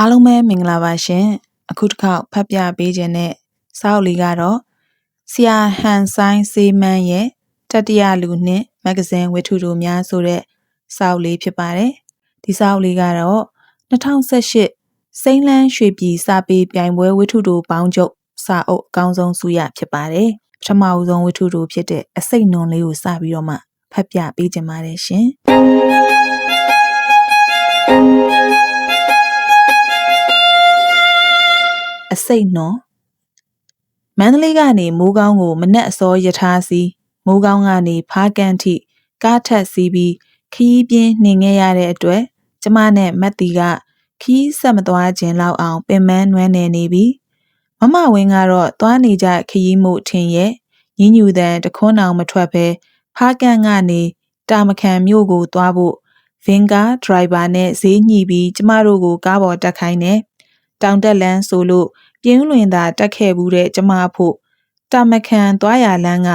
အားလုံးပဲမင်္ဂလာပါရှင်အခုတစ်ခေါက်ဖတ်ပြပေးခြင်းတဲ့စာအုပ်လေးကတော့ဆရာဟန်ဆိုင်စေးမန်းရဲ့တတိယလူနှင့်မဂ္ဂဇင်းဝတ္ထုတို့များဆိုတဲ့စာအုပ်လေးဖြစ်ပါတယ်ဒီစာအုပ်လေးကတော့2018စိမ့်လန်းရွှေပြည်စာပေပြိုင်ပွဲဝတ္ထုတို့ပေါင်းချုပ်စာအုပ်အကောင်းဆုံးစုရဖြစ်ပါတယ်ပထမဦးဆုံးဝတ္ထုတို့ဖြစ်တဲ့အစိတ်နွန်လေးကိုစပြီးတော့မှဖတ်ပြပေးခြင်းပါတယ်ရှင် အစိတ်နွန်မန္တလေးကနေမိုးကောင်းကိုမနက်အစောယထာစီမိုးကောင်းကနေဖားကန်ထိကားထက်စီးပြီးခီးပြင်းနှင်ခဲ့ရတဲ့အတွက်ကျမနဲ့မတ်တီကခီးဆက်မသွားခြင်းလောက်အောင်ပင်ပန်းနွမ်းနယ်နေပြီမမဝင်းကတော့သွားနေကြခရီးမှုထင်ရဲ့ညညူတန်တခွန်းအောင်မထွက်ပဲဖားကန်ကနေတာမခံမြို့ကိုသွားဖို့ဗင်ကာဒရိုင်ဘာနဲ့ဈေးညှိပြီးကျမတို့ကိုကားပေါ်တက်ခိုင်းတယ်တောင်တက်လန်းဆိုလို့ ပြင်းလွင်သာတက်ခဲ့ဘူးတဲ့ကျမဖို့တာမခံသွားရလန်းက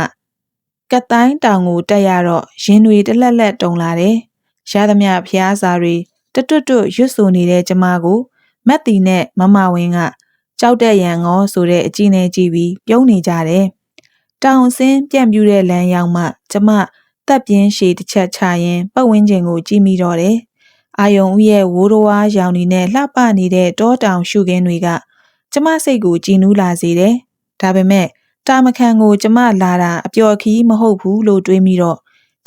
ကက်တိုင်းတောင်ကိုတက်ရတော့ရင်တွေတလက်လက်တုံလာတယ်။ရသမျှဖျားစာတွေတတွတ်တွတ်ရွတ်ဆိုနေတဲ့ကျမကိုမက်တီနဲ့မမဝင်းကကြောက်တဲ့ရန်ငေါဆိုတဲ့အကြည့်နဲ့ကြည့်ပြီးပြုံးနေကြတယ်။တောင်ဆင်းပြန့်ပြူတဲ့လမ်းရောက်မှကျမတက်ပြင်းရှည်တစ်ချက်ချရင်ပတ်ဝန်းကျင်ကိုကြည့်မိတော့တယ်။အာယုံဦးရဲ့ဝိုးတော်ဝါရောင်နေနဲ့လှပနေတဲ့တောတောင်ရှုခင်းတွေက ကျမစိတ်ကိုကြည်နူးလာစေတယ်။ဒါပေမဲ့တာမခန်ကိုကျမလာတာအပျော်ခီးမဟုတ်ဘူးလို့တွေးမိတော့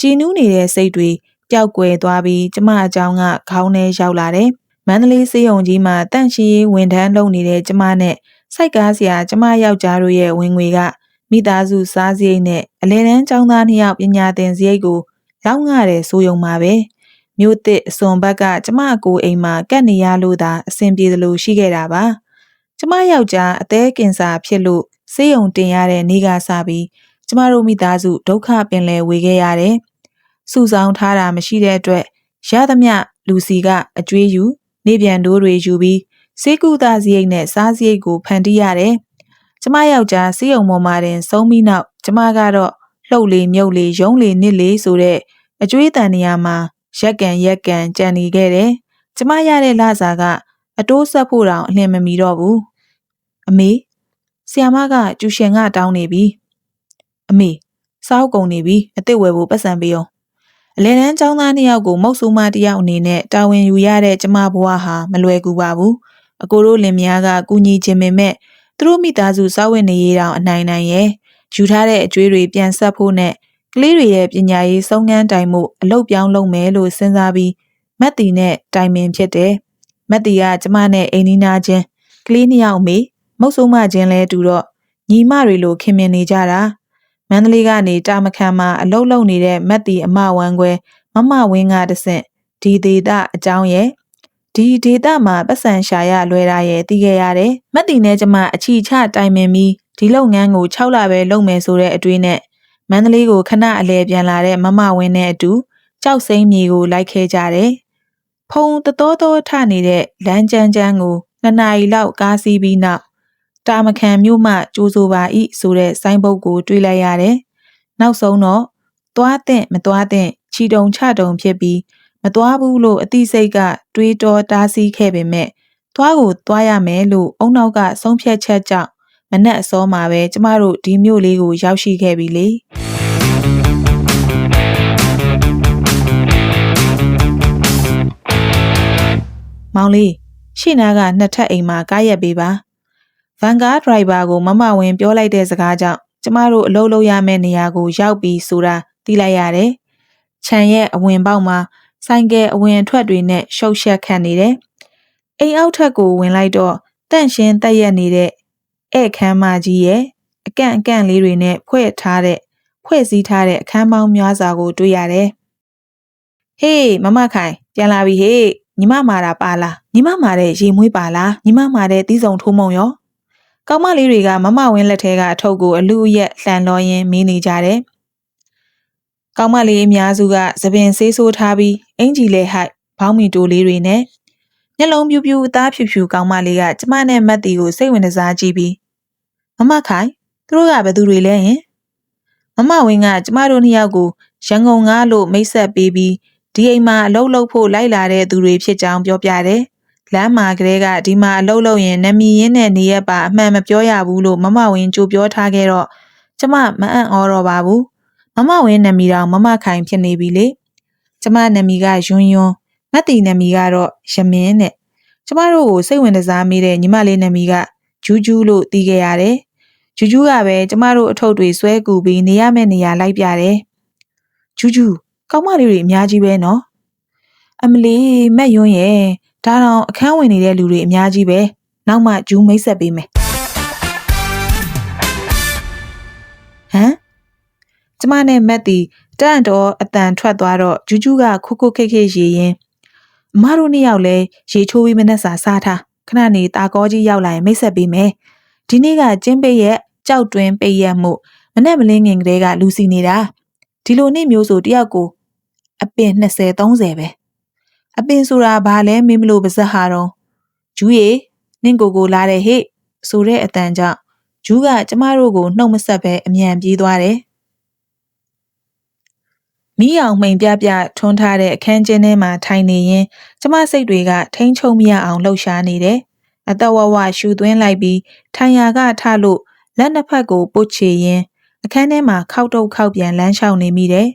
ကြည်နူးနေတဲ့စိတ်တွေပျောက်ကွယ်သွားပြီးကျမအကြောင်းကခေါင်းထဲရောက်လာတယ်။မန္တလေးစေးုံကြီးမှာတန့်ရှိရေးဝန်ထမ်းလုပ်နေတဲ့ကျမနဲ့စိုက်ကားစရာကျမယောက်ျားတို့ရဲ့ဝင်ငွေကမိသားစုစားစရိတ်နဲ့အလဲတန်းចောင်းသားနှစ်ယောက်ပညာသင်စရိတ်ကိုလောက်ငှတယ်ဆိုယုံမှာပဲမြို့သစ်အစွန်ဘက်ကကျမကိုအိမ်မှာကတ်နေရလို့သာအဆင်ပြေသလိုရှိခဲ့တာပါ ကျမယောက်ျားအသေးကင်ဆာဖြစ်လို့ဆေးရုံတင်ရတဲ့နေ့ကစပြီးကျမတို့မိသားစုဒုက္ခပင်လယ်ဝေခဲ့ရတယ်။စုဆောင်ထားတာမရှိတဲ့အတွက်ရသမျှလူစီကအကျွေးယူနေပြန်တိုးတွေယူပြီးစေကူသားစရိတ်နဲ့စားစရိတ်ကိုဖန်တီးရတယ်။ကျမယောက်ျားဆေးရုံပေါ်မှာတင်ဆုံးပြီးနောက်ကျမကတော့လှုပ်လေမြုပ်လေရုံးလေနစ်လေဆိုတဲ့အကျွေးတန်နေရာမှာရက်ကန်ရက်ကန်ကြံနေခဲ့တယ်။ကျမရတဲ့လစာကအတိုးဆက်ဖို့တောင်အလင်းမမီတော့ဘူး။ အမေဆီယာမကကျူရှင်ကတောင်းနေပြီအမေစောက်ကုန်နေပြီအစ်စ်ဝယ်ဖို့ပတ်စံပေးအောင်အလဲတန်းចောင်းသားနှစ်ယောက်ကိုမုတ်ဆိုးမတယောက်အနေနဲ့တာဝန်ယူရတဲ့ကျမဘဝဟာမလွယ်ကူပါဘူးအကိုတို့လင်မယားကကူညီခြင်းပေမဲ့သူတို့မိသားစုစောက်ဝင်နေရအောင်အနိုင်နိုင်ရဲ့ယူထားတဲ့အကျွေးတွေပြန်ဆက်ဖို့နဲ့ကလေးတွေရဲ့ပညာရေးစုံငန်းတိုင်မှုအလုပ်ပြောင်းလုပ်မယ်လို့စဉ်းစားပြီးမက်တီနဲ့တိုင်ပင်ဖြစ်တယ်မက်တီကကျမနဲ့အိမ်နီးနားချင်းကလေးနှစ်ယောက်မေ မုတ်ဆိုးမချင်းလဲတူတော့ညီမတွေလိုခင်မင်နေကြတာမန္တလေးကနေတာမခန်မှာအလုတ်လုံနေတဲ့မက်တီအမဝမ်းခွဲမမဝင်းကတဆင့်ဒီဒေတာအကြောင်းရဲ့ဒီဒေတာမှာပတ်စံရှာရလွယ်တာရဲ့သိခဲ့ရတယ်မက်တီနဲ့ကျမအချီချတိုင်ပင်ပြီးဒီလုပ်ငန်းကို6လပဲလုပ်မယ်ဆိုတဲ့အတွေးနဲ့မန္တလေးကိုခဏအလဲပြန်လာတဲ့မမဝင်းနဲ့အတူကြောက်စိမ့်မြေကိုလိုက်ခဲကြတယ်ဖုံတတော်တော်ထနေတဲ့လမ်းကြမ်းကြမ်းကိုနှစ်နာရီလောက်ကားစီးပြီးနောက် တာမခံမြို့မှကြိုးဆိုပါဤဆိုတဲ့ဆိုင်းဘုတ်ကို တွေးလိုက်ရတယ်။နောက်ဆုံးတော့သွားတဲ့မသွားတဲ့ချီတုံချတုံဖြစ်ပြီးမသွားဘူးလို့အသိစိတ်ကတွေးတောတားဆီးခဲ့ပေမဲ့သွားကိုသွားရမယ်လို့အုံနောက်ကဆုံးဖြတ်ချက်ကြောင့်မနက်အစောမှာပဲကျမတို့ဒီမြို့လေးကိုရောက်ရှိခဲ့ပြီလေ။မောင်လေးရှေ့နားကနှစ်ထပ်အိမ်မှာကားရက်ပေးပါ ဗန်ကားဒရိုင်ဘာကိုမမဝင်းပြောလိုက်တဲ့စကားကြောင့်ကျမတို့အလုပ်လုပ်ရမယ့်နေရာကိုရောက်ပြီးဆိုတာသိလိုက်ရတယ်။ခြံရဲ့အဝင်ပေါက်မှာဆိုင်ကယ်အဝင်အထွက်တွေနဲ့ရှုပ်ရှက်ခတ်နေတယ်။အိမ်အောက်ထပ်ကိုဝင်လိုက်တော့တန့်ရှင်းတက်ရက်နေတဲ့ဧခမ်းမကြီးရဲ့အကန့်အကန့်လေးတွေနဲ့ဖွဲ့ထားတဲ့ဖွဲ့စည်းထားတဲ့အခန်းပေါင်းများစွာကိုတွေ့ရတယ်။ဟေးမမခိုင်ပြန်လာပြီဟေးညီမမာတာပါလားညီမမာတဲ့ရေမွေးပါလားညီမမာတဲ့တီးစုံထိုးမုံရော ကောင်းမလေးတွေကမမဝင်းလက်ထဲကအထုပ်ကိုအလူအရက်လှန်လောရင်းမင်းနေကြတယ်။ကောင်းမလေးအများစုကသပင်ဆေးဆိုးထားပြီးအင်ဂျီလဲဟိုက်ဘောင်းမီတိုလေးတွေနဲ့မျက်လုံးပြူးပြူးအသားဖြူဖြူကောင်းမလေးကကျမနဲ့မတ်တီကိုစိတ်ဝင်စားကြည့်ပြီးမမခိုင်သူတို့ကဘယ်သူတွေလဲယင်မမဝင်းကကျမတို့နှစ်ယောက်ကိုရန်ကုန်ကားလို့မိတ်ဆက်ပေးပြီးဒီအိမ်မှာအလုပ်လုပ်ဖို့လိုက်လာတဲ့သူတွေဖြစ်ကြောင်းပြောပြတယ် လမ်းမှာကလေးကဒီမှာအလုပ်လုပ်ရင်နမီရင်းနဲ့နေရက်ပါအမှန်မပြောရဘူးလို့မမဝင်းကြိုပြောထားခဲ့တော့ကျမမအံ့ဩတော့ပါဘူးမမဝင်းနမီတော်မမခိုင်ဖြစ်နေပြီလေကျမနမီကယွန်းယွန်းမတ်တီနမီကတော့ရမင်းနဲ့ကျမတို့ကိုစိတ်ဝင်စားမိတဲ့ညီမလေးနမီကဂျူးဂျူးလို့တီးခဲ့ရတယ်ဂျူးဂျူးကပဲကျမတို့အထုပ်တွေဆွဲကူပြီးနေရမယ့်နေရာလိုက်ပြတယ်ဂျူးဂျူးကောင်းမလေးတွေအများကြီးပဲနော်အမလီမက်ယွန်းရဲ့ ဒါတော့အခန်းဝင်နေတဲ့လူတွေအများကြီးပဲနောက်မှဂျူးမိတ်ဆက်ပေးမယ်ဟမ်ကျမနဲ့မက်တီတန့်တော်အတန်ထွက်သွားတော့ဂျူးဂျူးကခုခုခိတ်ခိတ်ရေရင်အမတို့နှစ်ယောက်လဲရေချိုးပြီးမနဲ့စာစားထားခဏနေတာကောကြီးရောက်လာရင်မိတ်ဆက်ပေးမယ်ဒီနေ့ကကျင်းပိတ်ရက်ကြောက်တွင်းပိတ်ရက်မှုမနဲ့မလင်းငင်ကလေးကလူစီနေတာဒီလိုနေ့မျိုးဆိုတယောက်ကိုအပင်20 30ပဲ အပင်ဆိုတာဘာလဲမင်းမလို့ပါဇက်ဟာတော့ဂျူးရေနင့်ကိုကိုလာတဲ့ဟေ့ဆိုတဲ့အတန်ကြောင့်ဂျူးကကျမတို့ကိုနှုတ်မဆက်ပဲအမြန်ပြေးသွားတယ်မီးအောင်မှိန်ပြပြထွန်းထားတဲ့အခန်းကျင်းထဲမှာထိုင်နေရင်ကျမစိတ်တွေကထိန်းချုပ်မရအောင်လှုပ်ရှားနေတယ်အသက်ဝဝရှူသွင်းလိုက်ပြီးထိုင်ရာကထလို့လက်နှစ်ဖက်ကိုပုတ်ချေရင်အခန်းထဲမှာခောက်တုတ်ခောက်ပြန်လမ်းလျှောက်နေမိတယ်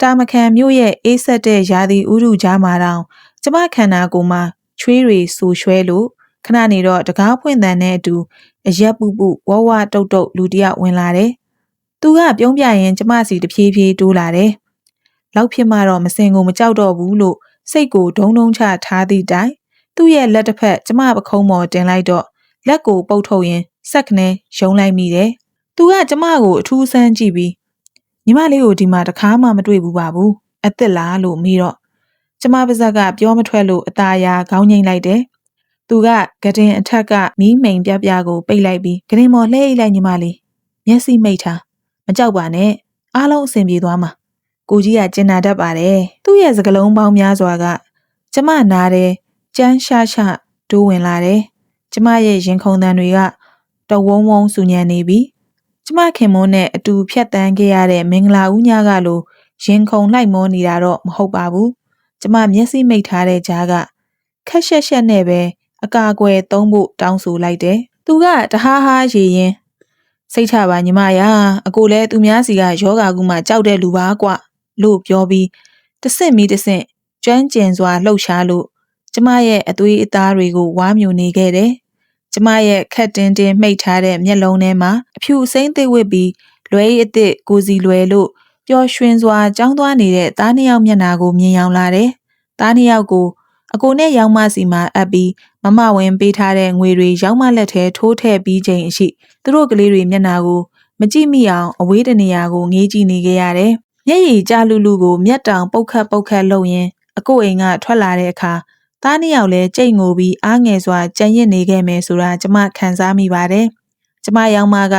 တာမခံမျိုးရဲ့အေးဆက်တဲ့ရာသီဥတုကြားမှာတောင်ကျမခန္ဓာကိုယ်မှာချွေးတွေဆူရွှဲလို့ခဏနေတော့တကားဖွင့်တန်တဲ့အတူအရက်ပူပူဝဝတုတ်တုတ်လူတစ်ယောက်ဝင်လာတယ်။သူကပြုံးပြရင်ကျမစီတဖြည်းဖြည်းတိုးလာတယ်။လောက်ဖြစ်မှတော့မစင်ကိုမကြောက်တော့ဘူးလို့စိတ်ကိုဒုံဒုံချထားသည့်တိုင်သူ့ရဲ့လက်တစ်ဖက်ကျမပခုံးပေါ်တင်လိုက်တော့လက်ကိုပုတ်ထုတ်ရင်စက်ကနေယုံလိုက်မိတယ်။သူကကျမကိုအထူးဆန်းကြည့်ပြီး ညီမလေးကိုဒီမှာတခါမှမတွေ့ဘူးပါဘူး။အစ်စ်လားလို့မေးတော့ကျမပါဇက်ကပြောမထွက်လို့အตาရာခေါင်းငိမ့်လိုက်တယ်။သူကဂဒင်အထက်ကမီးမိန်ပြပြကိုပိတ်လိုက်ပြီးဂဒင်မော်လှည့်လိုက်ညီမလေးမျက်စိမိတ်ထားမကြောက်ပါနဲ့အားလုံးအဆင်ပြေသွားမှာကိုကြီးကကျင်နာတတ်ပါတယ်သူ့ရဲ့စကလုံးပေါင်းများစွာကကျမနားတယ်ကြမ်းရှာရှာတိုးဝင်လာတယ်ကျမရဲ့ရင်ခုန်တန်တွေကတဝုံဝုံဆူညံနေပြီ ကျမခင်မွန်းနဲ့အတူဖြတ်တန်းခဲ့ရတဲ့မင်္ဂလာဦးညကလိုရင်ခုန်လိုက်မောနေတာတော့မဟုတ်ပါဘူးကျမမျက်စိမိတ်ထားတဲ့ကြားကခက်ရှက်ရှက်နဲ့ပဲအကာအကွယ်သုံးဖို့တောင်းဆိုလိုက်တယ်။သူကတဟားဟားရေရင်စိတ်ချပါညီမရာအကိုလည်းသူများစီကယောဂါကူမှကြောက်တဲ့လူပါကွလို့ပြောပြီးတဆင့်မီတဆင့်ကျွမ်းကျင်စွာလှုပ်ရှားလို့ကျမရဲ့အသွေးအသားတွေကိုဝါမြူနေခဲ့တယ်။ ကျမရဲ့ခက်တင်းတင်းမှိတ်ထားတဲ့မျက်လုံးထဲမှာအဖြူစိမ့်သိပ်ဝစ်ပြီးလွဲရည်အစ်စ်ကိုစီလွယ်လို့ပျော်ရွှင်စွာကြောင်းသွားနေတဲ့သားနှစ်ယောက်မျက်နှာကိုမြင်ရောက်လာတယ်။သားနှစ်ယောက်ကိုအကိုနဲ့ရောင်မစီမှာအပ်ပြီးမမဝင်ပေးထားတဲ့ငွေတွေရောင်မလက်ထဲထိုးထည့်ပြီးချိန်အရှိသူတို့ကလေးတွေမျက်နှာကိုမကြည့်မိအောင်အဝေးတနေရာကိုငေးကြည့်နေခဲ့ရတယ်။မျက်ရည်ကျလူလူကိုမျက်တောင်ပုတ်ခတ်ပုတ်ခတ်လုပ်ရင်းအကိုအိမ်ကထွက်လာတဲ့အခါ သားနှစ်ယောက်လည်းကြိတ်ငိုပြီးအားငယ်စွာကြံရစ်နေခဲ့မယ်ဆိုတာကျမခံစားမိပါတယ်။ကျမရောင်မက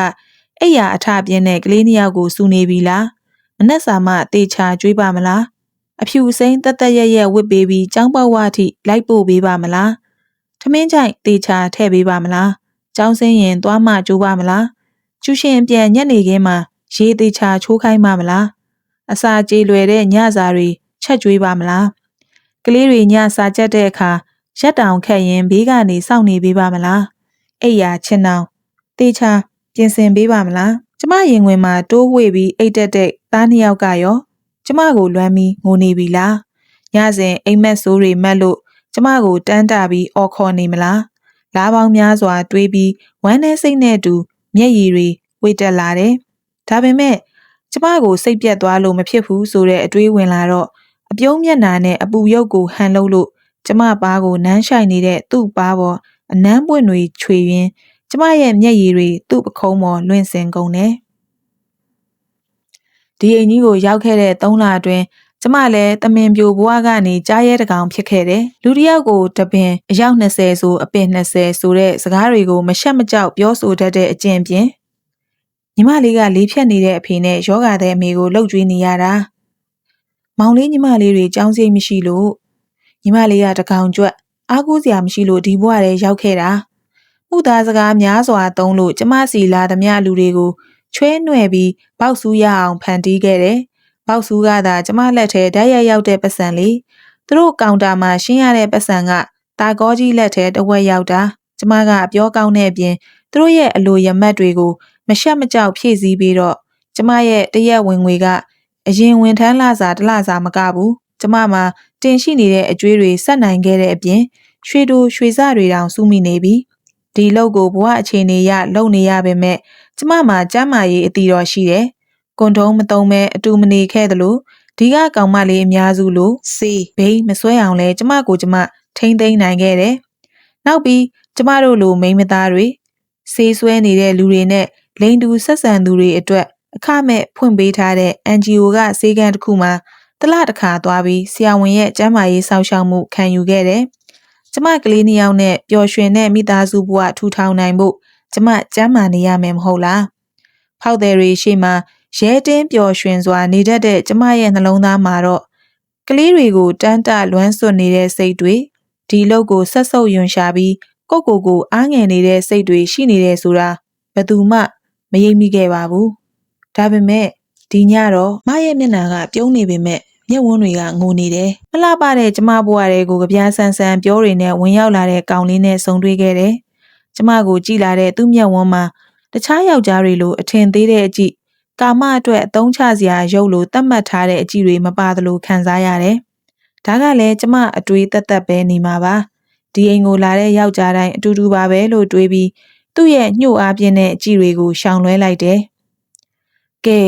အိယာအထပြင်းတဲ့ကလေးနှစ်ယောက်ကိုစူနေပြီလား။မနှက်စာမတေချာကြွေးပါမလား။အဖြူစိမ့်တက်တက်ရက်ရက်ဝစ်ပေးပြီးចောင်းပေါက်ဝအထိလိုက်ပို့ပေးပါမလား။ထမင်းကြိုက်တေချာထည့်ပေးပါမလား။ចောင်းစင်းရင်သွားမှကြိုးပါမလား။ကျူရှင်ပြန်ညက်နေခင်းမှာရေတေချာချိုးခိုင်းပါမလား။အစာကြေလွယ်တဲ့ညစာတွေချက်ကျွေးပါမလား။က လေးတွေညစာကြက်တဲ့အခါရက်တောင်ခက်ရင်ဘေးကနေစောင့်နေပေးပါမလား။အိယာချင်းအောင်တေချာပြင်ဆင်ပေးပါမလား။ကျမရင်ဝင်မှာတိုးဝှေ့ပြီးအိတ်တက်တဲ့သားနှစ်ယောက်ကရောကျမကိုလွမ်းပြီးငိုနေပြီလား။ညစဉ်အိမ်မက်ဆိုးတွေမက်လို့ကျမကိုတန်းတပြီးအော်ခေါ်နေမလား။လားပေါင်းများစွာတွေးပြီးဝမ်းထဲစိတ်နဲ့အတူမျက်ရည်တွေဝေတက်လာတယ်။ဒါပေမဲ့ကျမကိုစိတ်ပြတ်သွားလို့မဖြစ်ဘူးဆိုတဲ့အတွေးဝင်လာတော့ အပြုံးမျက်နှာနဲ့အပူရုပ်ကိုဟန်လို့လို့ကျမပါးကိုနမ်းရှိုင်နေတဲ့သူ့ပါးပေါ်အနမ်းပွင့်တွေခြွေရင်းကျမရဲ့မျက်ရည်တွေသူ့ပခုံးပေါ်လွင့်စင်ကုန်တယ်။ဒီအိမ်ကြီးကိုရောက်ခဲ့တဲ့၃လအတွင်းကျမလည်းတမင်ပြိုဘွားကနေကြားရဲတကောင်ဖြစ်ခဲ့တယ်။လူတစ်ယောက်ကိုတပင်အယောက်20ဆိုအပင်20ဆိုတဲ့စကားတွေကိုမရှက်မကြောက်ပြောဆိုတတ်တဲ့အကျင့်ပြင်ညီမလေးကလေးဖြတ်နေတဲ့အဖေနဲ့ယောဂတဲ့အမေကိုလှုပ်ကြွေးနေရတာ။ မောင်လေးညီမလေးတွေကြောင်းစိတ်မရှိလို့ညီမလေးကတကောင်ကြွက်အားကိုးစရာမရှိလို့ဒီဘဝထဲရောက်ခဲ့တာ။မှုသားစကားများစွာသုံးလို့ကျမစီလာသမျှလူတွေကိုချွဲနှွယ်ပြီးပေါက်ဆူးရအောင်ဖန်တီးခဲ့တယ်။ပေါက်ဆူးကသာကျမလက်ထဲဓာတ်ရိုက်ရောက်တဲ့ပတ်စံလေးသူတို့ကောင်တာမှာရှင်းရတဲ့ပတ်စံကတာကောကြီးလက်ထဲတဝက်ရောက်တာကျမကအပြောကောင်းတဲ့အပြင်သူတို့ရဲ့အလိုရမတ်တွေကိုမရှက်မကြောက်ဖြည့်ဆည်းပြီးတော့ကျမရဲ့တရက်ဝင်ငွေက အရင်ဝင်ထမ်းလာစာတစ်လစာမကဘူးကျမမှာတင်ရှိနေတဲ့အကျွေးတွေဆက်နိုင်ခဲ့တဲ့အပြင်ရွှေတူရွှေစတွေတောင်စုမိနေပြီဒီလောက်ကိုဘဝအခြေအနေရလုံနေရပေမဲ့ကျမမှာကျမ်းမာရေးအတီတော်ရှိတယ်ကွန်ထုံးမတုံးမဲအတူမနေခဲ့သလိုဒီကကောင်မလေးအများစုလို့စေးဘိန်းမစွဲအောင်လဲကျမကိုကျမထိမ့်သိမ်းနိုင်ခဲ့တယ်နောက်ပြီးကျမတို့လိုမိန်းမသားတွေစေးဆွဲနေတဲ့လူတွေနဲ့လိန်တူဆက်ဆံသူတွေအတွက် အခမဲ့ဖွင့်ပေးထားတဲ့ NGO ကစေကန်းတစ်ခုမှာတစ်လတစ်ခါသွားပြီးဆရာဝန်ရဲ့ကျန်းမာရေးစောင့်ရှောက်မှုခံယူခဲ့တယ်။ကျမကလေးနှစ်ယောက်နဲ့ပျော်ရွှင်တဲ့မိသားစုဘဝထူထောင်နိုင်ဖို့ကျမကျန်းမာနေရမယ်မဟုတ်လား။ဖောက်သည်တွေရှေ့မှာရဲတင်းပျော်ရွှင်စွာနေတတ်တဲ့ကျမရဲ့နှလုံးသားမှာတော့ကလေးတွေကိုတန်းတလွမ်းစွတ်နေတဲ့စိတ်တွေဒီလောက်ကိုဆက်ဆုပ်ယွန်ရှာပြီးကိုယ့်ကိုယ်ကိုအားငယ်နေတဲ့စိတ်တွေရှိနေတယ်ဆိုတာဘယ်သူမှမယိမ့်မိခဲ့ပါဘူး။ ဒါပေမဲ့ဒီညတော့မရဲ့မျက်နှာကပြုံးနေပေမဲ့မျက်ဝန်းတွေကငိုနေတယ်။မလှပတဲ့ကျမဘဝတွေကိုကြပြားဆန်းဆန်းပြောတွေနဲ့ဝင်ရောက်လာတဲ့ကောင်လေးနဲ့ဆုံတွေ့ခဲ့တယ်။ကျမကိုကြည်လာတဲ့သူ့မျက်ဝန်းမှာတခြားယောက်ျားတွေလိုအထင်သေးတဲ့အကြည့်ကာမအတွက်အသုံးချစရာရုပ်လိုသတ်မှတ်ထားတဲ့အကြည့်တွေမပါသလိုခံစားရတယ်။ဒါကလည်းကျမအတွေးသက်သက်ပဲနေမှာပါ။ဒီအိမ်ကိုလာတဲ့ယောက်ျားတိုင်းအတူတူပါပဲလို့တွေးပြီးသူ့ရဲ့ညှို့အားပြင်းတဲ့အကြည့်တွေကိုရှောင်လွှဲလိုက်တယ်။ ကဲ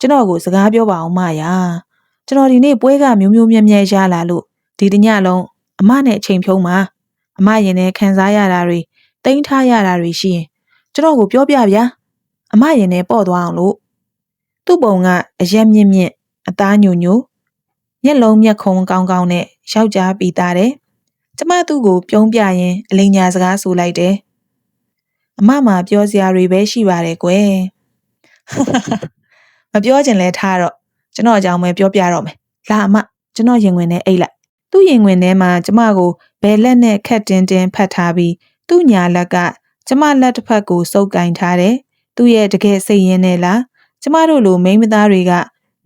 ကျွန်တော်ကိုစကားပြောပါအောင်မယာကျွန်တော်ဒီနေ့ပွဲကမျိုးမျိုးမြဲမြဲရလာလို့ဒီတညလုံးအမနဲ့အချိန်ဖြုံးပါအမရင်နဲ့ခံစားရတာတွေတိမ့်ထားရတာတွေရှိရင်ကျွန်တော်ကိုပြောပြဗျာအမရင်နဲ့ပေါ့သွားအောင်လို့သူ့ပုံကအရက်မြင့်မြင့်အသားညိုညိုမျက်လုံးမျက်ခုံးကောင်းကောင်းနဲ့ယောက်ျားပီသားတယ်ကျမသူ့ကိုပြုံးပြရင်အလိညာစကားဆိုလိုက်တယ်အမမှာပြောစရာတွေပဲရှိပါတယ်ကွယ် မပြောချင်လဲထားတော့ကျွန်တော်အကြောင်းပဲပြောပြတော့မယ်လာအမကျွန်တော်ရင်ဝင်နဲ့အိတ်လိုက်သူ့ရင်ဝင်ထဲမှာကျမကိုဘယ်လက်နဲ့ခက်တင်းတင်းဖတ်ထားပြီးသူ့ညာလက်ကကျမလက်တစ်ဖက်ကိုစုပ်ကင်ထားတယ်သူ့ရဲ့တကယ်စိတ်ရင်းနဲ့လားကျမတို့လိုမိန်းမသားတွေက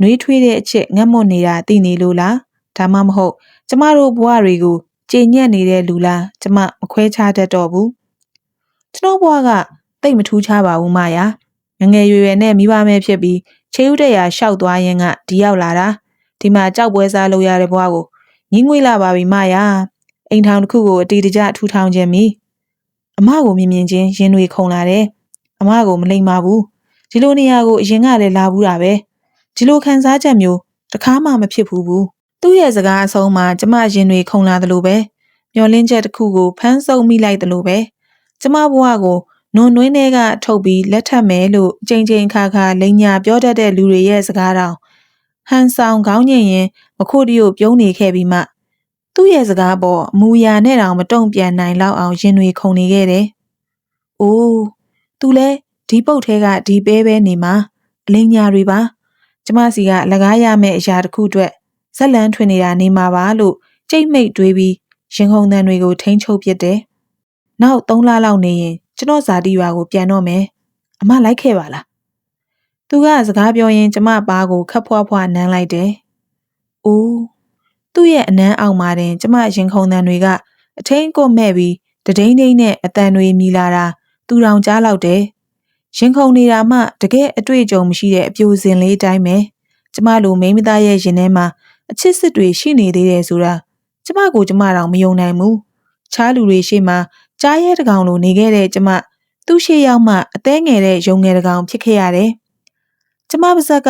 နှွေးထွေးတဲ့အချက်ငတ်မွတ်နေတာသိနေလို့လားဒါမှမဟုတ် ကျမတို့ဘဝတွေကိုကြည်ညက်နေတဲ့လူလားကျမမခွဲခြားတတ်တော့ဘူးကျွန်တော်ဘဝကတိတ်မထူးခြားပါဘူးမယာ ငငယ်ရွယ်ရွယ်နဲ့မိဘမဲ့ဖြစ်ပြီးချေဥတဲ့ရာရှောက်သွားရင်ကဒီရောက်လာတာဒီမှာကြောက်ပွဲစားလုပ်ရတဲ့ဘဝကိုညီငွေလာပါပြီမယာအိမ်ထောင်တစ်ခုကိုအတီတကျထူထောင်ခြင်းမီအမကိုမြင်မြင်ချင်းရင်တွေခုန်လာတယ်အမကိုမလိမ္မာဘူးဒီလိုနေရာကိုအရင်ကလည်းလာဘူးတာပဲဒီလိုခံစားချက်မျိုးတခါမှမဖြစ်ဘူးဘူးသူ့ရဲ့စကားအဆုံးမှာကျမရင်တွေခုန်လာသလိုပဲမျောလင်းချက်တစ်ခုကိုဖမ်းဆုပ်မိလိုက်သလိုပဲကျမဘဝကို နွန်နှွေးတွေကထုတ်ပြီးလက်ထပ်မယ်လို့ကြိမ်ကြိမ်ခါခါလိန်ညာပြောတတ်တဲ့လူတွေရဲ့စကားတောင်ဟန်ဆောင်ခေါင်းညင်ရင်မခိုတီကိုပြုံးနေခဲ့ပြီးမှသူ့ရဲ့စကားပေါ်အမူအရာနဲ့တောင်မတုံ့ပြန်နိုင်လောက်အောင်ရင်တွေခုန်နေခဲ့တယ်။အိုးသူလဲဒီပုတ်ထဲကဒီပဲပဲနေမှာအလင်းညာတွေပါကျမစီကလကားရမယ့်အရာတစ်ခုအတွက်ဇက်လန်းထွင်နေတာနေမှာပါလို့ကြိတ်မိတ်တွေးပြီးရင်ခုန်တန်တွေကိုထိန်းချုပ်ပစ်တယ်။နောက်၃လလောက်နေရင် ကျွန်တော်ဇာတိရွာကိုပြန်တော့မယ်။အမလိုက်ခဲ့ပါလား။သူကစကားပြောရင်ကျမပါကိုခပ်ဖွားဖွားနမ်းလိုက်တယ်။အိုးသူ့ရဲ့အနမ်းအောင်မှာတင်ကျမရင်ခုန်တန်တွေကအထင်းကိုမဲ့ပြီးတဒိန်းဒိန်းနဲ့အတန်တွေမြည်လာတာသူတောင်ကြားလောက်တယ်။ရင်ခုန်နေတာမှတကယ်အတွေ့အကြုံမရှိတဲ့အပြိုစင်လေးတိုင်းပဲကျမလိုမိန်းမသားရဲ့ရင်ထဲမှာအချစ်စစ်တွေရှိနေသေးတယ်ဆိုတာကျမကိုကျမတောင်မယုံနိုင်ဘူး။ခြားလူတွေရှေ့မှာ ကြားရဲတကောင်လိုနေခဲ့တဲ့ကျမသူ့ရှေ့ရောက်မှအသေးငယ်တဲ့ရုံငယ်တကောင်ဖြစ်ခဲ့ရတယ်။ကျမပါဇက်က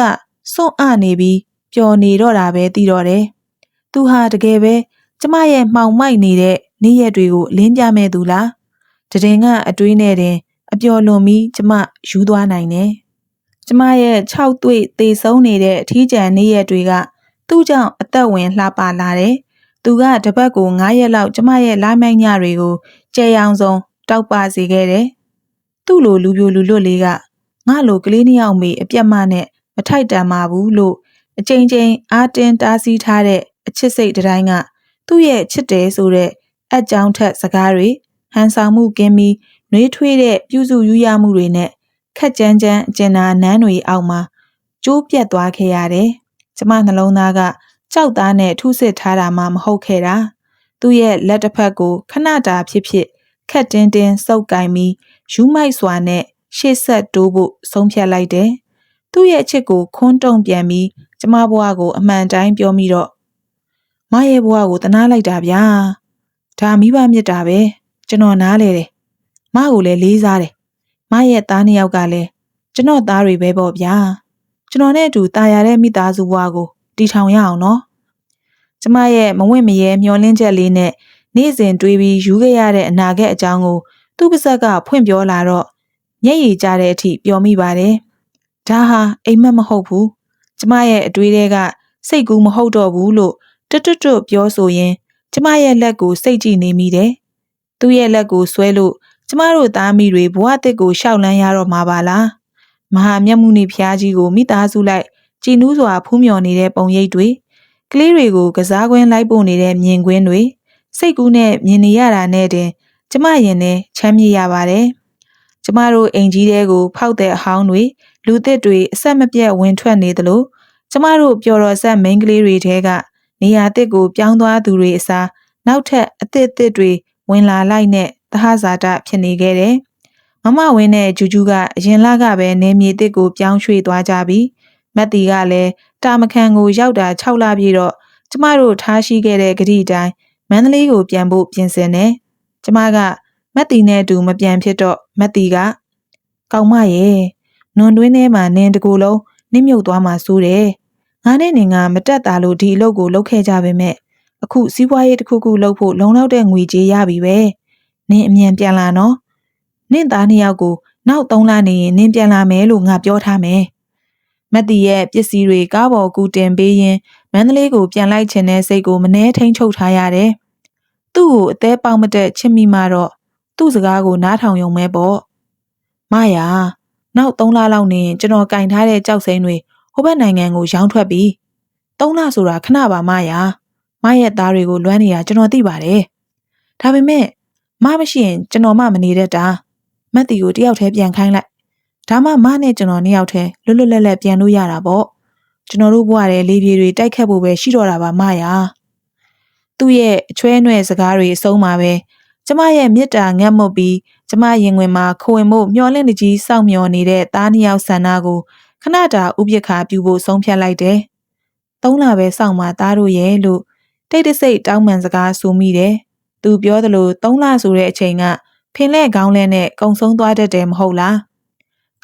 စွန့်အနေပြီးပျော်နေတော့တာပဲသိတော့တယ်။သူဟာတကယ်ပဲကျမရဲ့မှောင်မိုက်နေတဲ့နေ့ရက်တွေကိုအလင်းပြမဲ့သူလား။တည်ငါအတွေးနဲ့တင်အပျော်လွန်ပြီးကျမယူသွားနိုင်တယ်။ကျမရဲ့၆တွေ့သေဆုံးနေတဲ့အထီးကျန်နေ့ရက်တွေကသူ့ကြောင့်အသက်ဝင်လှပလာတယ်။သူကတပတ်ကို9ရက်လောက်ကျမရဲ့လာမိုက်ညတွေကို ကြဲရောင်စုံတောက်ပစေခဲ့တယ်။သူ့လိုလူပြိုလူလွတ်လေးကငါလိုကလေးနှစ်ယောက်မေအပြတ်မနဲ့မထိုက်တန်ပါဘူးလို့အချိန်ချင်းအားတင်းတားဆီးထားတဲ့အချစ်စိတ်တိုင်းကသူ့ရဲ့ချစ်တယ်ဆိုတဲ့အကြောင်းထက်စကားတွေဟန်ဆောင်မှုကင်းပြီးနှွေးထွေးတဲ့ပြုစုယူရမှုတွေနဲ့ခက်ကြမ်းကြမ်းအကျဉ်းနာနန်းတွေအောက်မှာကျိုးပြတ်သွားခဲ့ရတယ်။ကျမနှလုံးသားကကြောက်သားနဲ့ထုစစ်ထားတာမှမဟုတ်ခဲ့တာ သူ့ရဲ့လက်တစ်ဖက်ကိုခဏတာဖြစ်ဖြစ်ခက်တင်းတင်းစုပ်ကင်ပြီးယူးမိုက်စွာနဲ့ရှေ့ဆက်တိုးဖို့ဆုံးဖြတ်လိုက်တယ်။သူ့ရဲ့အချစ်ကိုခွန်းတုံပြန်ပြီးကျမဘွားကိုအမှန်တိုင်းပြောမိတော့မရဲ့ဘွားကိုတနာလိုက်တာဗျာ။ဒါမိဘမြစ်တာပဲကျွန်တော်နားလေတယ်။မကိုလည်းလေးစားတယ်။မရဲ့သားနှစ်ယောက်ကလည်းကျွန်တော်သားတွေပဲပေါ့ဗျာ။ကျွန်တော်နဲ့အတူတာယာတဲ့မိသားစုဘွားကိုတီထောင်ရအောင်နော် ကျမရဲ့မဝင့်မရဲမျောလင်းချက်လေးနဲ့နေ့စဉ်တွေးပြီးယူခဲ့ရတဲ့အနာဂတ်အကြောင်းကိုသူ့ပါဇက်ကဖွင့်ပြောလာတော့မျက်ရည်ကျတဲ့အထိပျော်မိပါတယ်။ဒါဟာအိမ်မက်မဟုတ်ဘူး။ကျမရဲ့အတွေးတွေကစိတ်ကူးမဟုတ်တော့ဘူးလို့တွတ်တွတ်တွတ်ပြောဆိုရင် ကျမရဲ့လက်ကိုစိတ်ကြည့်နေမိတယ်။သူ့ရဲ့လက်ကိုဆွဲလို့ကျမတို့သားမိတွေဘဝတစ်ကိုရှောက်လန်းရတော့မှာပါလား။မဟာမြတ်မှုနေဖျားကြီးကိုမိသားစုလိုက်ကြည်နူးစွာဖူးမြော်နေတဲ့ပုံရိပ်တွေ ကလေးတွေကိုကစားကွင်းလိုက်ပို့နေတဲ့မြင်ကွင်းတွေစိတ်ကူးနဲ့မြင်နေရတာနဲ့တင်ကျမရင်နဲ့ချမ်းမြေ့ရပါတယ်။ကျမတို့အိမ်ကြီးတဲကိုဖောက်တဲ့အဟောင်းတွေလူသစ်တွေအဆက်မပြတ်ဝင်ထွက်နေသလိုကျမတို့ပျော်တော်ဆက်မိန်းကလေးတွေထဲကနေရာတစ်ကိုပြောင်းသွားသူတွေအစားနောက်ထပ်အသစ်အသစ်တွေဝင်လာလိုက်နဲ့သဟဇာတဖြစ်နေခဲ့တယ်။မမဝင်းနဲ့ဂျူဂျူကအရင်လကပဲနေမြေတစ်ကိုပြောင်းရွှေ့သွားကြပြီး မက်တီကလည်းတာမခန်ကိုရောက်တာ6လပြည့်တော့ကျမတို့ထားရှိခဲ့တဲ့ဂတိအတိုင်းမန္တလေးကိုပြန်ဖို့ပြင်ဆင်တယ်။ကျမကမက်တီနဲ့အတူမပြန်ဖြစ်တော့မက်တီကကောင်းမရဲ့နွန်တွင်းထဲမှာနင်းတကူလုံးနစ်မြုပ်သွားမှစိုးတယ်။ငါနဲ့နင်ကမတက်တာလို့ဒီအလုပ်ကိုလုပ်ခဲ့ကြပေမဲ့အခုစီးပွားရေးတစ်ခုခုလုပ်ဖို့လုံလောက်တဲ့ငွေကြေးရပြီပဲ။နင်အမြန်ပြန်လာနော်။နင့်သားနှစ်ယောက်ကိုနောက်၃လနေရင်နင်ပြန်လာမယ်လို့ငါပြောထားမယ်။ မက်တီရဲ့ပစ္စည်းတွေကားပေါ်ကူတင်ပေးရင်မန္တလေးကိုပြန်လိုက်ခြင်းတဲ့စိတ်ကိုမနှဲထိန်ချုပ်ထားရတယ်။သူ့ကိုအသေးပေါက်မတက်ချစ်မိမှတော့သူ့စကားကိုနားထောင်ရုံပဲပေါ့။မယာနောက်3လလောက်နေကျွန်တော်ကင်ထားတဲ့ကြောက်စိမ်းတွေဟိုဘက်နိုင်ငံကိုရောင်းထွက်ပြီး3လဆိုတာခဏပါမယာမရဲ့သားတွေကိုလွမ်းနေတာကျွန်တော်သိပါတယ်။ဒါပေမဲ့မမရှိရင်ကျွန်တော်မှမနေတတ်တာ။မက်တီကိုတယောက်တည်းပြန်ခိုင်းလိုက်။ ဒါမှမနဲ့ကျွန်တော်နှစ်ယောက်တည်းလွတ်လွတ်လပ်လပ်ပြန်လို့ရတာပေါ့။ကျွန်တော်တို့ဘဝတဲ့လေပြေတွေတိုက်ခတ်ဖို့ပဲရှိတော့တာပါမယာ။သူ့ရဲ့အချွဲနွဲ့စကားတွေအဆုံးမှာပဲကျမရဲ့မေတ္တာငတ်မွတ်ပြီးကျမရင်ဝင်မှာခဝင်မှုမျောလင့်တကြီးစောင့်မျှော်နေတဲ့သားနှစ်ယောက်ဆန္ဒကိုခဏတာဥပက္ခပြုဖို့ဆုံးဖြတ်လိုက်တယ်။သုံးလပဲစောင့်မှာသားတို့ရဲ့လို့တိတ်တဆိတ်တောင်းပန်စကားဆိုမိတယ်။သူပြောသလိုသုံးလဆိုတဲ့အချိန်ကဖင်လဲကောင်းလဲနဲ့ကုံဆုံးသွားတတ်တယ်မဟုတ်လား။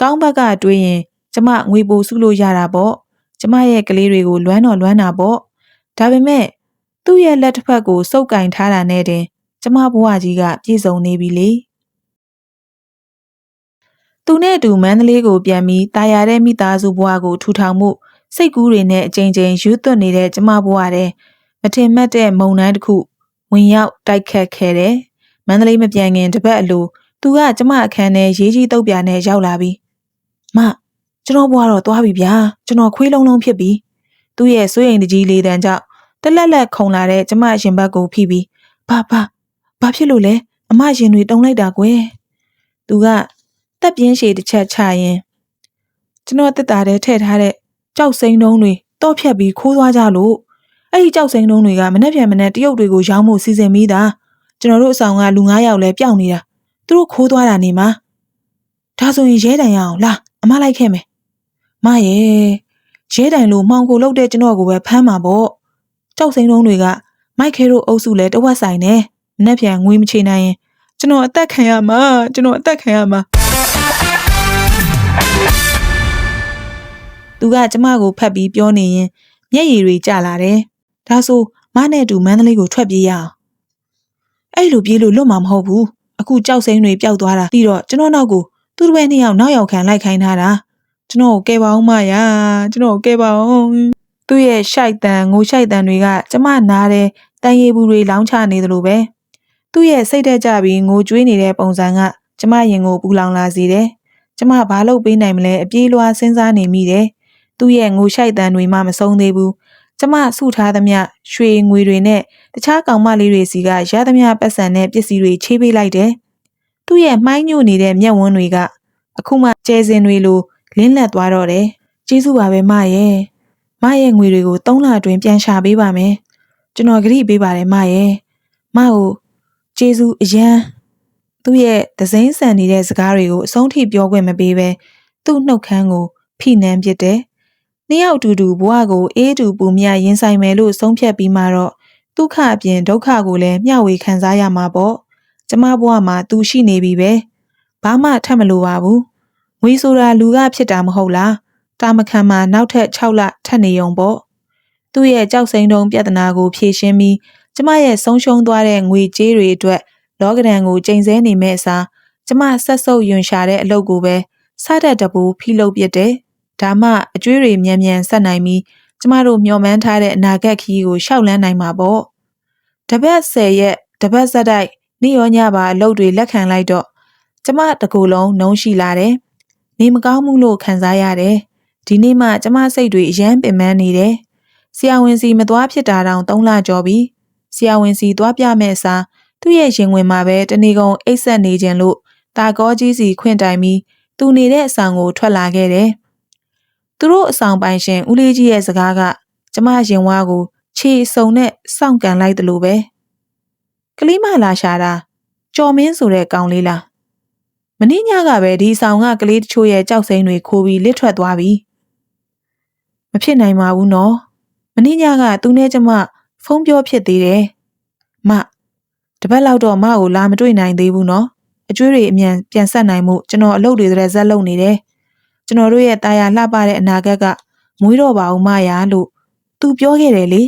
ကောင်းဘက်ကတွေးရင်ကျမငွေပိုစုလို့ရတာပေါ့။ကျမရဲ့ကလေးတွေကိုလွမ်းတော်လွမ်းတာပေါ့။ဒါပေမဲ့သူ့ရဲ့လက်တစ်ဖက်ကိုစုပ်ကင်ထားတာနဲ့တင်ကျမဘဝကြီးကပြည့်စုံနေပြီလေသူနဲ့အတူမန္တလေးကိုပြန်ပြီးတာယာတဲ့မိသားစုဘဝကိုထူထောင်မှုစိတ်ကူးတွေနဲ့အကြိမ်ကြိမ်ယူသွတ်နေတဲ့ကျမဘဝတဲ့မထင်မှတ်တဲ့မုံနှမ်းတစ်ခုဝင်ရောက်တိုက်ခတ်ခဲ့တယ်မန္တလေးမပြန်ခင်တပတ်အလိုသူကကျမအခန်းထဲရေးကြီးတုပ်ပြာနဲ့ရောက်လာပြီး မကျွန်တော်ဘွားတော့သွားပြီဗျာကျွန်တော်ခွေးလုံးလုံးဖြစ်ပြီသူ့ရဲ့စိုးရိမ်တကြီးလေးတန်းကြောင့်တလက်လက်ခုံလာတဲ့ကျမရင်ဘတ်ကိုဖိပြီးဘာဘာဘာဖြစ်လို့လဲအမရင်တွေတုံလိုက်တာကွယ်သူကတက်ပြင်းရှည်တစ်ချက်ချရင်ကျွန်တော်တက်တာတဲ့ထည့်ထားတဲ့ကြောက်စိမ်းတုံးတွေတော့ဖြတ်ပြီးခိုးသွားကြလို့အဲ့ဒီကြောက်စိမ်းတုံးတွေကမနှက်ပြန်မနှက်တရုတ်တွေကိုရောင်းဖို့စီစဉ်ပြီးသားကျွန်တော်တို့အဆောင်ကလူ9ယောက်လဲပျောက်နေတာသူတို့ခိုးသွားတာနေမှာဒါဆိုရင်ရဲတိုင်ရအောင်လာ အမလိုက်ခဲ့မယ်မရဲ့ရဲတိုင်လို့မှောင်ကိုလုတ်တဲ့ကျွန်တော်ကိုပဲဖမ်းမှာပေါ့ကြောက်စိမ်းတုံးတွေကမိုက်ခဲတို့အုပ်စုလဲတဝက်ဆိုင်နေမနှက်ပြန်ငွေမချေနိုင်ရင်ကျွန်တော်အသက်ခံရမှာကျွန်တော်အသက်ခံရမှာသူကကျမကိုဖတ်ပြီးပြောနေရင်မျက်ရည်တွေကျလာတယ်ဒါဆိုမနဲ့အတူမန္တလေးကိုထွက်ပြေးရအောင်အဲ့လိုပြေးလို့လွတ်မှာမဟုတ်ဘူးအခုကြောက်စိမ်းတွေပျောက်သွားတာပြီးတော့ကျွန်တော်နောက်ကို သူတို့ပဲနှစ်ယောက်နောက်ရောက်ခံလိုက်ခိုင်းထားတာကျွန်တော်ကိုကဲပါအောင်မရကျွန်တော်ကိုကဲပါအောင်သူ့ရဲ့ရှိုက်တန်ငိုရှိုက်တန်တွေကကျမနားတဲ့တန်ရည်ဘူးတွေလောင်းချနေသလိုပဲသူ့ရဲ့စိတ်တက်ကြပြီးငိုကြွေးနေတဲ့ပုံစံကကျမရင်ကိုပူလောင်လာစေတယ်။ကျမဘာလုပ်ပေးနိုင်မလဲအပြေးလွှားစဉ်းစားနေမိတယ်။သူ့ရဲ့ငိုရှိုက်တန်တွေမှမဆုံးသေးဘူး။ကျမစုထားသမျှရွှေငွေတွေနဲ့တခြားကောင်မလေးတွေစီကရသမျှပတ်စံနဲ့ပစ္စည်းတွေချေးပေးလိုက်တယ်။ သူ့ရဲ့မှိုင်းညို့နေတဲ့မျက်ဝန်းတွေကအခုမှကျဲစင်တွေလိုလင်းလက်သွားတော့တယ်။ကျေးဇူးပါပဲမရဲ့။မရဲ့ငွေတွေကို၃လအတွင်းပြန်ရှာပေးပါမယ်။ကျွန်တော်ဂရိပေးပါတယ်မရဲ့။မကိုကျေးဇူးအရန်သူ့ရဲ့ဒဇိမ့်ဆန်နေတဲ့စကားတွေကိုအဆုံးထိပြောခွင့်မပေးဘဲသူ့နှုတ်ခမ်းကိုဖိနှမ်းပစ်တယ်။နှစ်ယောက်အတူတူဘဝကိုအေးတူပူမြရင်ဆိုင်မယ်လို့ဆုံးဖြတ်ပြီးမှတော့ဒုက္ခအပြင်ဒုက္ခကိုလည်းမျှဝေခံစားရမှာပေါ့။ ကျမဘဝမှာသူရှိနေပြီပဲ။ဘာမှထပ်မလိုပါဘူး။ငွေဆိုတာလူကဖြစ်တာမဟုတ်လား။တာမခံမှာနောက်ထပ်6လထပ်နေုံပေါ့။သူ့ရဲ့ကြောက်စိမ့်တုံးပြဿနာကိုဖြေရှင်းပြီးကျမရဲ့ဆုံးရှုံးသွားတဲ့ငွေကြေးတွေအတွက်လောကဒဏ်ကိုချိန်ဆနေမဲ့အစားကျမဆက်ဆုပ်ယွန်ရှာတဲ့အလုပ်ကိုပဲစတဲ့တပူဖိလုပ်ပစ်တယ်။ဒါမှအကျွေးတွေမြန်မြန်ဆက်နိုင်ပြီးကျမတို့မျှော်မှန်းထားတဲ့အနာဂတ်ခရီးကိုရှောက်လန်းနိုင်မှာပေါ့။တပတ်၁၀ရက်တပတ်ဆက်တိုက် နေ့ရောညပါအလုပ်တွေလက်ခံလိုက်တော့ကျမတကူလုံးနှုံးရှိလာတယ်။နေမကောင်းမှုလို့ခံစားရတယ်။ဒီနေ့မှကျမစိတ်တွေအယမ်းပင်ပန်းနေတယ်။ဆရာဝန်စီမသွားဖြစ်တာတောင်၃လကျော်ပြီ။ဆရာဝန်စီသွားပြမဲ့အစားသူ့ရဲ့ရင်ဝင်မှာပဲတဏီကုံအိတ်ဆက်နေခြင်းလို့တာကောကြီးစီခွင့်တိုင်ပြီးသူနေတဲ့အဆောင်ကိုထွက်လာခဲ့တယ်။သူတို့အဆောင်ပိုင်ရှင်ဦးလေးကြီးရဲ့စကားကကျမရင်ဝါကိုခြေစုံနဲ့စောင့်ကန်လိုက်တယ်လို့ပဲ။ ကလေးမလာရှာတာကြော်မင်းဆိုတဲ့ကောင်လေးလား။မင်းညကပဲဒီဆောင်ကကလေးတချို့ရဲ့ကြောက်စိမ့်တွေခိုးပြီးလစ်ထွက်သွားပြီ။မဖြစ်နိုင်ပါဘူးနော်။မင်းညကသူနဲ့ကျမဖုန်းပြောဖြစ်သေးတယ်။မတပတ်လောက်တော့မကိုလာမတွေ့နိုင်သေးဘူးနော်အကျွေးတွေအမြန်ပြန်ဆက်နိုင်မှုကျွန်တော်အလုပ်တွေတည်းဇက်လုပ်နေတယ်ကျွန်တော်တို့ရဲ့တာယာလှပတဲ့အနာဂတ်ကမွေးတော့ပါအောင်မရလို့သူပြောခဲ့တယ်လေ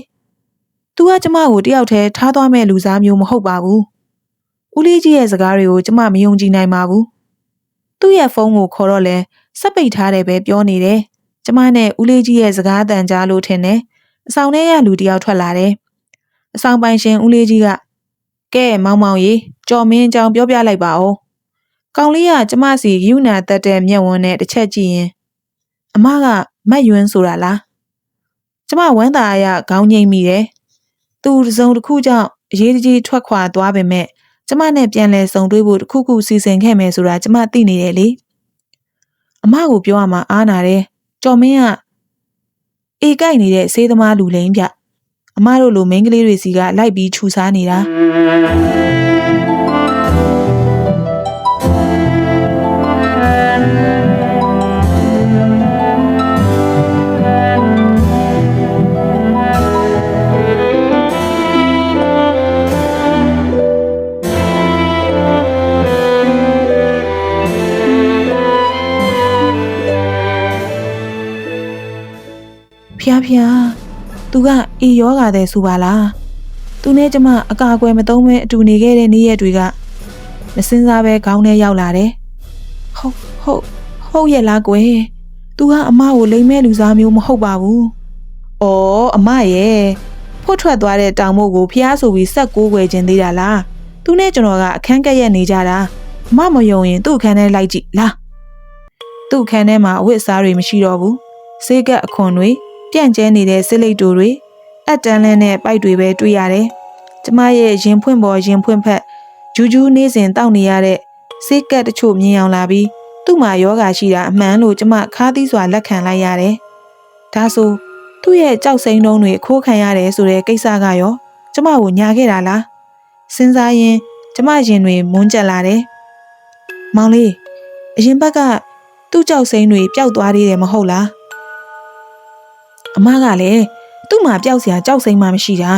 သူကကျမကိုတယောက်တည်းထားသွားမဲ့လူစားမျိုးမဟုတ်ပါဘူးဦးလေးကြီးရဲ့စကားတွေကိုကျမမယုံကြည်နိုင်ပါဘူးသူ့ရဲ့ဖုန်းကိုခေါ်တော့လဲစက်ပိတ်ထားတယ်ပဲပြောနေတယ်ကျမနဲ့ဦးလေးကြီးရဲ့စကားတန်ကြားလို့ထင်တယ်အဆောင်ထဲကလူတယောက်ထွက်လာတယ်အဆောင်ပိုင်ရှင်ဦးလေးကြီးကကဲမောင်မောင်ရေကြော်မင်းအကြောင်းပြောပြလိုက်ပါဦးကောင်လေးကကျမစီယူနာတက်တဲ့မျက်ဝန်းနဲ့တစ်ချက်ကြည့်ရင်အမကမတ်ယွန်းဆိုတာလားကျမဝမ်းသာရခေါင်းငိမ့်မိတယ် သူတစုံတစ်ခုကြောင့်အရေးကြီးထွက်ခွာသွားပေမဲ့ကျမနဲ့ပြန်လဲဆုံတွေ့ဖို့တစ်ခုခုစီစဉ်ခဲ့မယ်ဆိုတာကျမသိနေတယ်လေအမကိုပြောရမှာအားနာတယ်ကြော်မင်းကအေကိုက်နေတဲ့ဆေးသမားလူလိမ့်ပြအမတို့လိုမိန်းကလေးတွေစီကလိုက်ပြီးခြူစားနေတာ ဖျားဖျားသူကအေယောဂါတဲ့ဆိုပါလားသူနဲ့ကျမအကာအကွယ်မသုံးမဲအတူနေခဲ့တဲ့နေ့ရက်တွေကမစင်စားပဲခေါင်းထဲရောက်လာတယ်ဟုတ်ဟုတ်ဟုတ်ရဲ့လားကွယ်သူကအမကိုလိမ်မဲ့လူစားမျိုးမဟုတ်ပါဘူးအော်အမရဲ့ဖွတ်ထွက်သွားတဲ့တောင်မို့ကိုဖျားဆိုပြီးဆက်ကိုးွယ်ခြင်းသေးတာလားသူနဲ့ကျွန်တော်ကအခန်းကက်ရက်နေကြတာအမမယုံရင်သူ့အခန်းထဲလိုက်ကြည့်လားသူ့အခန်းထဲမှာအဝတ်အစားတွေမရှိတော့ဘူးဆေးကပ်အခွန်တွေ ပြန့်ကျဲနေတဲ့စစ်လိတ်တူတွေအက်တန်လန်းနဲ့ပိုက်တွေပဲတွေ့ရတယ်။ကျမရဲ့ရင်ဖွင့်ပေါ်ရင်ဖွင့်ဖက်ဂျူးဂျူးနေစဉ်တောက်နေရတဲ့စိတ်ကက်တချို့မြင်အောင်လာပြီးသူ့မှာယောဂါရှိတာအမှန်လို့ကျမခါးသီးစွာလက်ခံလိုက်ရတယ်။ဒါဆိုသူ့ရဲ့ကြောက်စိမ့်တုံးတွေခိုးခံရတယ်ဆိုတဲ့ကိစ္စကရောကျမကိုညာခဲ့တာလား။စဉ်းစားရင် ကျမရင်တွေမွန်းကျက်လာတယ်။မောင်လေးအရင်ဘက်ကသူ့ကြောက်စိမ့်တွေပျောက်သွားသေးတယ်မဟုတ်လား။ အမကလည်းသူ့မှာပျောက်စရာကြောက်စိမ့်မှမရှိတာ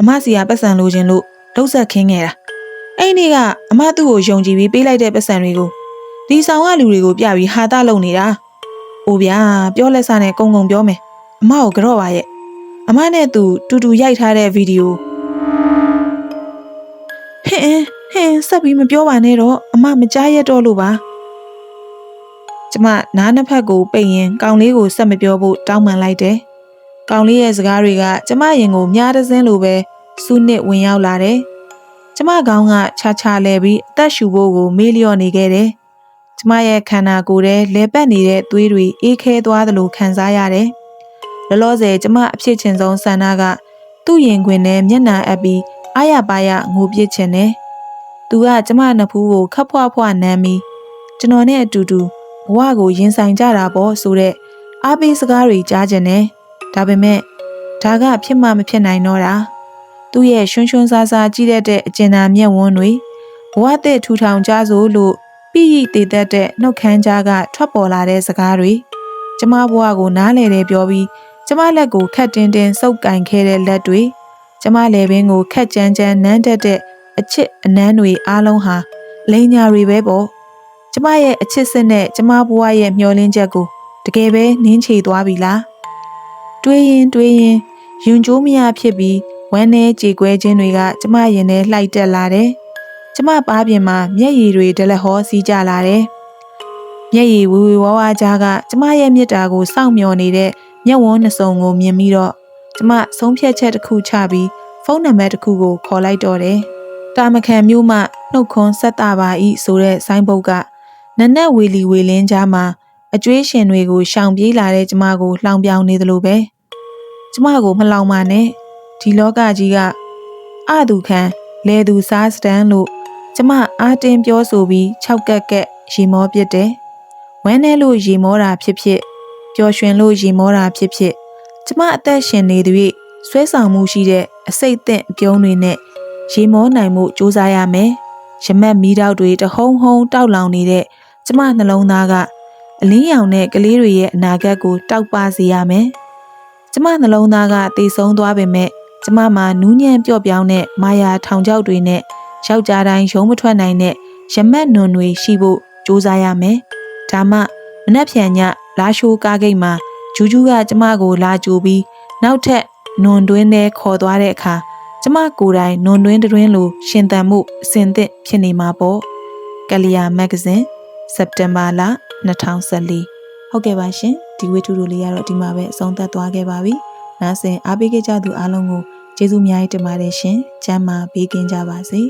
အမစီကပတ်စံလိုချင်လို့လှုပ်ဆက်ခင်းခဲ့တာအဲ့ဒီကအမသူ့ကိုယုံကြည်ပြီးပေးလိုက်တဲ့ပတ်စံတွေကိုဒီဆောင်ကလူတွေကိုပြပြီးဟာတာလုံနေတာ။အိုဗျာပြောလက်စားနဲ့ကုံကုံပြောမယ်။အမကိုကြော့ပါရဲ့။အမနဲ့သူတူတူရိုက်ထားတဲ့ဗီဒီယိုဟင်ဟင်ဆက်ပြီးမပြောပါနဲ့တော့အမမကြားရတော့လို့ပါ။ ကျမနားနှစ်ဖက်ကိုပိတ်ရင်ကောင်လေးကိုဆက်မပြောဖို့တောင်းပန်လိုက်တယ်။ကောင်လေးရဲ့စကားတွေကကျမရင်ကိုမြားတစင်းလိုပဲစူးနစ်ဝင်ရောက်လာတယ်။ကျမကောင်းကခြားခြားလဲပြီးအသက်ရှူဖို့ကိုမေးလျော့နေခဲ့တယ်။ကျမရဲ့ခန္ဓာကိုယ်ထဲလဲပတ်နေတဲ့သွေးတွေအေးခဲသွားသလိုခံစားရတယ်။လောလောဆယ်ကျမအဖြစ်ချင်းဆုံးဆန္ဒကသူ့ရင်ခွင်ထဲမျက်နှာအပ်ပြီးအာရပါရငိုပြစ်ချင်တယ်။သူကကျမနှစ်ဖူးကိုခပ်ဖွားဖွားနမ်းပြီးကျွန်တော်နဲ့အတူတူ ဘဝကိုရင်ဆိုင်ကြတာပေါ့ဆိုတဲ့အားပေးစကားတွေကြားကျင်တယ်။ဒါပေမဲ့ဒါကဖြစ်မှမဖြစ်နိုင်တော့တာ။သူ့ရဲ့ရွှွန်းရွှွန်းဆားဆားကြီးတတ်တဲ့အကျဉ်းသာမျက်ဝန်းတွေဘဝတဲ့ထူထောင်ကြစို့လို့ပြည့်ရည်တည်တတ်တဲ့နှုတ်ခမ်းကြားကထွက်ပေါ်လာတဲ့စကားတွေကျမဘဝကိုနားလေတယ်ပြောပြီးကျမလက်ကိုခတ်တင်းတင်းစုပ်ကင်ခဲ့တဲ့လက်တွေကျမလေပင်ကိုခတ်ကြမ်းကြမ်းနမ်းတက်တဲ့အချစ်အနမ်းတွေအားလုံးဟာလိန်ညာတွေပဲပေါ့ ကျမရဲ့အချစ်စစ်နဲ့ကျမဘဝရဲ့မျောလင်းချက်ကိုတကယ်ပဲနင်းချေသွားပြီလားတွေးရင်တွေးရင်ယွန်ကျိုးမရဖြစ်ပြီးဝမ်းနဲ့ကြေကွဲခြင်းတွေကကျမရင်ထဲလှိုက်တက်လာတယ်ကျမပါးပြင်မှာမျက်ရည်တွေဒလဟောစီးကြလာတယ်မျက်ရည်ဝီဝီဝါးဝါကြားကကျမရဲ့မြတ်တာကိုစောင့်မျှော်နေတဲ့မျက်ဝန်းနှစ်စုံကိုမြင်ပြီးတော့ကျမဆုံးဖြတ်ချက်တစ်ခုချပြီးဖုန်းနံပါတ်တစ်ခုကိုခေါ်လိုက်တော့တယ်တာမခံမျိုးမှနှုတ်ခွန်းဆက်တာပါဤဆိုတဲ့ဆိုင်းဘုတ်က နနက်ဝေလီဝေလင်းကြားမှာအကျွေးရှင်တွေကိုရှောင်ပြေးလာတဲ့ကျမကိုလှောင်ပြောင်နေသလိုပဲကျမကိုမလှောင်ပါနဲ့ဒီလောကကြီးကအသူခံလဲသူစားစတန်လို့ကျမအားတင်းပြောဆိုပြီး၆ကက်ကက်ရေမောပစ်တယ်ဝမ်းနဲ့လို့ရေမောတာဖြစ်ဖြစ်ပျော်ရွှင်လို့ရေမောတာဖြစ်ဖြစ်ကျမအသက်ရှင်နေသည်ဆွဲဆောင်မှုရှိတဲ့အစိတ်အသင့်အပြုံးတွေနဲ့ရေမောနိုင်မှုစူးစမ်းရမယ်ရမက်မီးတောက်တွေတဟုံဟုံတောက်လောင်နေတဲ့ ကျမနှလုံးသားကအလင်းရောင်တဲ့ကလေးတွေရဲ့အနာဂတ်ကိုတောက်ပစေရမယ်ကျမနှလုံးသားကတည်ဆုံးသွားပေမဲ့ကျမမှာနူးညံ့ပျော့ပြောင်းတဲ့မာယာထောင်ချောက်တွေနဲ့ယောက်ျားတိုင်းရုံးမထွက်နိုင်တဲ့ရမက်နွန်တွေရှိဖို့စူးစမ်းရမယ်ဒါမှမနှက်ဖြန်ညလာရှိုးကားဂိတ်မှာဂျူးဂျူးကကျမကိုလာကြိုပြီးနောက်ထပ်နွန်တွင်းထဲခေါ်သွားတဲ့အခါကျမကိုယ်တိုင်နွန်တွင်းတွင်းလိုရှင်သန်မှုအစဉ်သင့်ဖြစ်နေမှာပေါ့ကလျာမဂ္ဂဇင်း စက်တင်ဘာလ2014ဟုတ်ကဲ့ပါရှင်ဒီဝေထုတို့လေးကတော့ဒီမှာပဲအဆုံးသတ်သွားခဲ့ပါပြီနားဆင်အားပေးခဲ့ကြသူအားလုံးကိုကျေးဇူးအများကြီးတင်ပါတယ်ရှင်ကျမ်းမာပေးကင်းကြပါစေ